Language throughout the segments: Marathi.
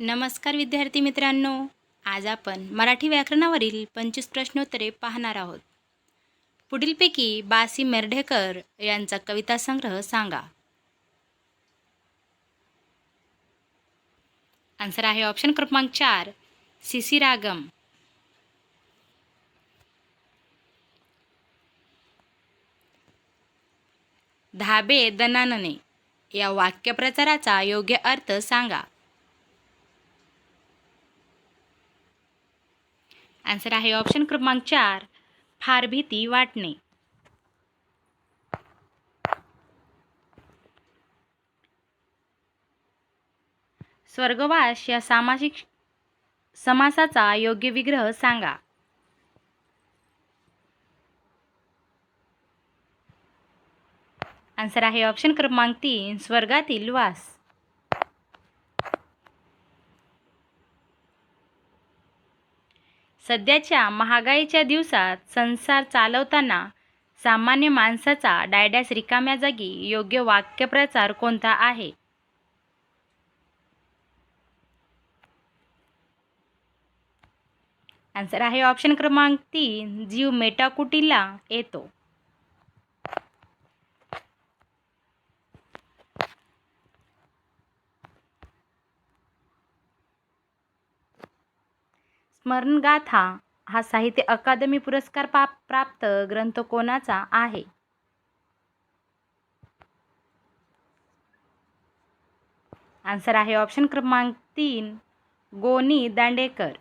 नमस्कार विद्यार्थी मित्रांनो. आज आपण मराठी व्याकरणावरील पंचवीस प्रश्नोत्तरे पाहणार आहोत. पुढीलपैकी बासी मेर्ढेकर यांचा कविता संग्रह सांगा. आन्सर आहे ऑप्शन क्रमांक चार सिसी रागम. धाबे दनानने या वाक्यप्रचाराचा योग्य अर्थ सांगा. आन्सर आहे ऑप्शन क्रमांक चार फार भीती वाटणे. स्वर्गवास या सामाजिक समासाचा योग्य विग्रह सांगा. आन्सर आहे ऑप्शन क्रमांक तीन स्वर्गातील वास. सध्याच्या महागाईच्या दिवसात संसार चालवताना सामान्य माणसाचा डायड्यास रिकाम्या जागी योग्य वाक्यप्रचार कोणता आहे? आन्सर आहे ऑप्शन क्रमांक तीन जीव मेटाकुटीला येतो. स्मरणगाथा हा साहित्य अकादमी पुरस्कार पा प्राप्त ग्रंथ कोणाचा आहे? आन्सर आहे ऑप्शन क्रमांक तीन गोनी दांडेकर.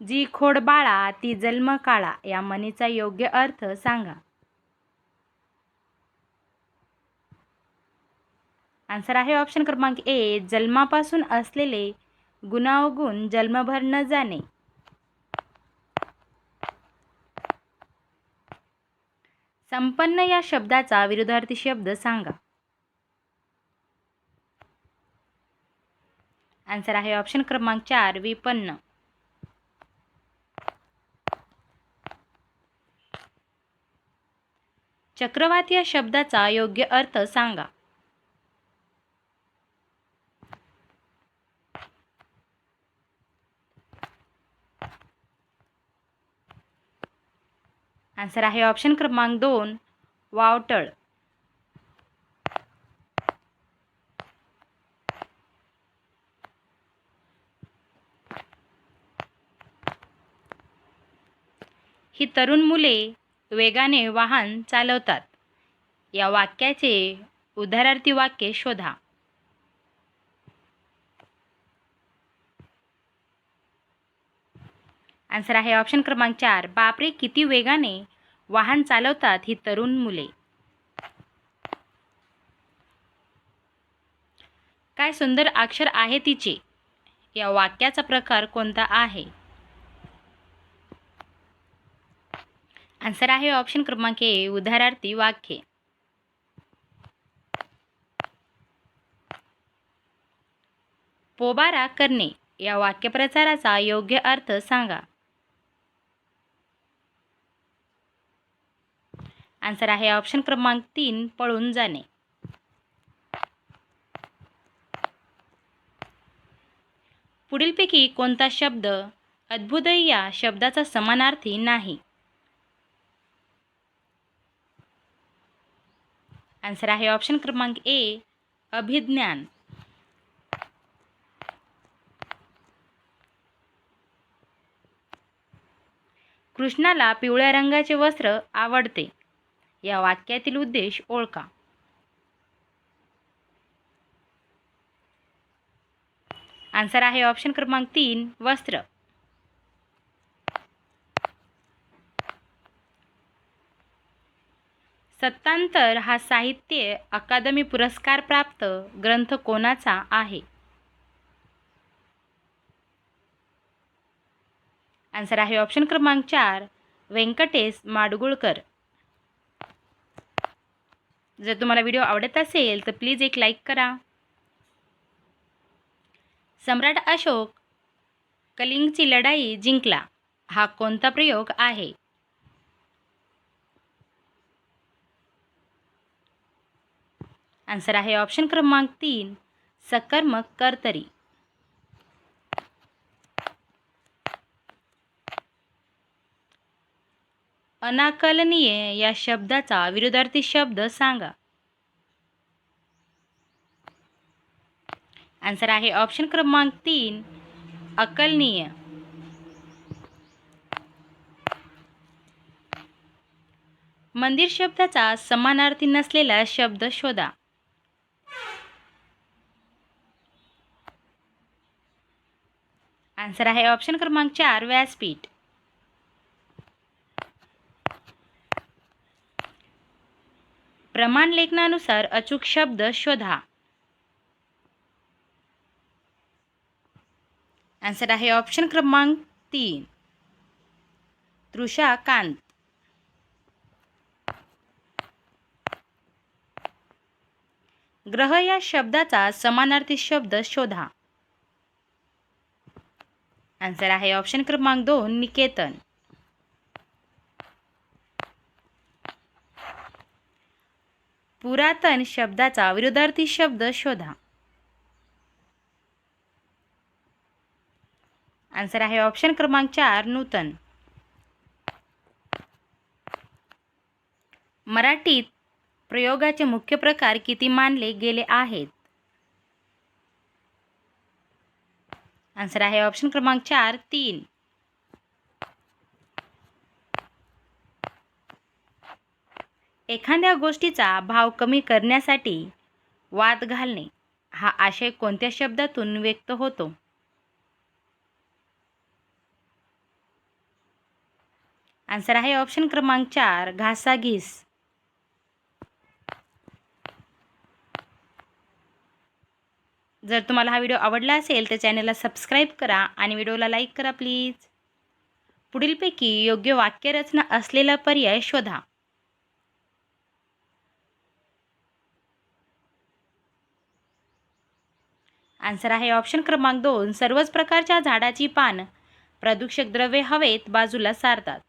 जी खोडबाळा ती जन्म काळा या म्हणीचा योग्य अर्थ सांगा. आन्सर आहे ऑप्शन क्रमांक ए जन्मापासून असलेले गुणावगुण जन्मभर न जाणे. संपन्न या शब्दाचा विरुद्धार्थी शब्द सांगा. आन्सर आहे ऑप्शन क्रमांक चार विपन्न. चक्रवात या शब्दाचा योग्य अर्थ सांगा. आन्सर आहे ऑप्शन क्रमांक दोन वावटळ. ही तरुण मुले वेगाने वाहन चालवतात. या वाक्याचे उदाहरणार्थी वाक्य शोधा. आन्सर आहे ऑप्शन क्रमांक चार. बापरे किती वेगाने वाहन चालवतात ही तरुण मुले. काय सुंदर अक्षर आहे तिचे? या वाक्याचा प्रकार कोणता आहे? आन्सर आहे ऑप्शन क्रमांक ए उदाहरणार्थी वाक्य. पोबारा करणे. या वाक्यप्रचाराचा योग्य अर्थ सांगा. आन्सर आहे ऑप्शन क्रमांक तीन पळून जाणे. पुढीलपैकी कोणता शब्द अद्भुतय या शब्दाचा समानार्थी नाही? आन्सर आहे ऑप्शन क्रमांक ए अभिज्ञान. कृष्णाला पिवळ्या रंगाचे वस्त्र आवडते. या वाक्यातील उद्देश ओळखा. आन्सर आहे ऑप्शन क्रमांक तीन वस्त्र. सत्तांतर हा साहित्य अकादमी पुरस्कार प्राप्त ग्रंथ कोणाचा आहे? आन्सर आहे ऑप्शन क्रमांक चार व्यंकटेश माडगुळकर. जर तुम्हाला व्हिडिओ आवडत असेल तर प्लीज एक लाईक करा. सम्राट अशोक कलिंगची लढाई जिंकला. हा कोणता प्रयोग आहे? आन्सर आहे ऑप्शन क्रमांक तीन सकर्मक कर्तरी. अनाकलनीय या शब्दाचा विरोधार्थी शब्द सांगा. आन्सर आहे ऑप्शन क्रमांक तीन अकलनीय. मंदिर शब्दाचा समानार्थी नसलेला शब्द शोधा. आन्सर आहे ऑप्शन क्रमांक चार व्यासपीठ. प्रमाण लेखनानुसार अचूक शब्द शोधा. आन्सर आहे ऑप्शन क्रमांक तीन. तृषा कांत. ग्रह या शब्दाचा समानार्थी शब्द शोधा. आन्सर आहे ऑप्शन क्रमांक दोन निकेतन. पुरातन शब्दाचा विरोधार्थी शब्द शोधा. आन्सर आहे ऑप्शन क्रमांक चार नूतन. मराठीत प्रयोगाचे मुख्य प्रकार किती मानले गेले आहेत? आन्सर आहे ऑप्शन क्रमांक चार तीन. एखाद्या गोष्टीचा भाव कमी करण्यासाठी वाद घालणे हा आशय कोणत्या शब्दातून व्यक्त होतो? आन्सर आहे ऑप्शन क्रमांक चार घासाघीस जर तुम्हाला हा व्हिडिओ आवडला असेल तर चॅनलला सबस्क्राईब करा आणि व्हिडिओला लाईक करा प्लीज. पुढीलपैकी योग्य वाक्यरचना असलेला पर्याय शोधा. आन्सर आहे ऑप्शन क्रमांक दोन. सर्वच प्रकारच्या झाडाची पान प्रदूषक द्रव्ये हवेत बाजूला सारतात.